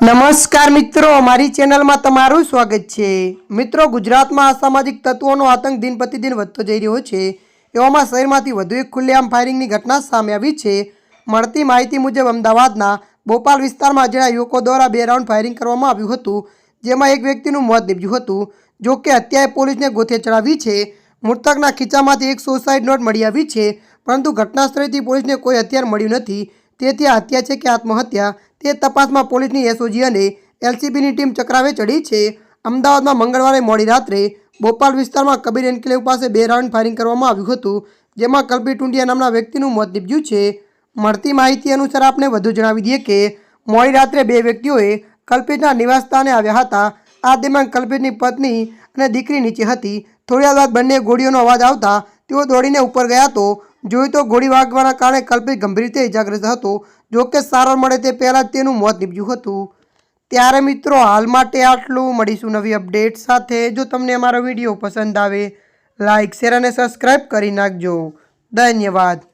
નમસ્કાર મિત્રો મારી ચેનલમાં તમારું સ્વાગત છે. મિત્રો, ગુજરાતમાં અસામાજિક તત્વોનો આતંક દિન પ્રતિદિન વધતો જઈ રહ્યો છે. એવામાં શહેરમાંથી વધુ એક ખુલ્લેઆમ ફાયરિંગની ઘટના સામે આવી છે. મળતી માહિતી મુજબ, અમદાવાદના બોપાલ વિસ્તારમાં અજાણ્યા યુવકો દ્વારા બે રાઉન્ડ ફાયરિંગ કરવામાં આવ્યું હતું, જેમાં એક વ્યક્તિનું મોત નીપજ્યું હતું. જો કે હત્યાએ પોલીસને ગોથે ચડાવી છે. મૃતકના ખીચામાંથી એક સુસાઇડ નોટ મળી આવી છે, પરંતુ ઘટનાસ્થળેથી પોલીસને કોઈ હથિયાર મળ્યું નથી. તેથી આ હત્યા છે કે આત્મહત્યા, તે તપાસમાં પોલીસની એસઓજી અને એલસીબીની ટીમ ચક્રાવે ચડી છે. અમદાવાદમાં મંગળવારે મોડી રાત્રે બોપાલ વિસ્તારમાં કબીર એન્કલેવ પાસે બે રાઉન્ડ ફાયરિંગ કરવામાં આવ્યું હતું, જેમાં કલ્પી ટુંડિયા નામના વ્યક્તિનું મોત નીપજ્યું છે. મળતી માહિતી અનુસાર આપણે વધુ જણાવી દઈએ કે મોડી રાત્રે બે વ્યક્તિઓએ કલ્પિતના નિવાસસ્થાને આવ્યા હતા. આ દરમિયાન કલ્પિતની પત્ની અને દીકરી નીચે હતી. થોડી વાર બાદ બંને ગોળીઓનો અવાજ આવતા તેઓ દોડીને ઉપર ગયા તો જોયું તો ગોળી વાગવાના કારણે કલ્પિત ગંભીર રીતે ઇજાગ્રસ્ત હતો. જો કે સારવાર મળે તે પહેલાં તેનું મોત નીપજ્યું હતું. ત્યારે મિત્રો, હાલ માટે આટલું. મળીશું નવી અપડેટ સાથે. જો તમને અમારો વીડિયો પસંદ આવે લાઇક શેર અને સબસ્ક્રાઈબ કરી નાખજો. ધન્યવાદ.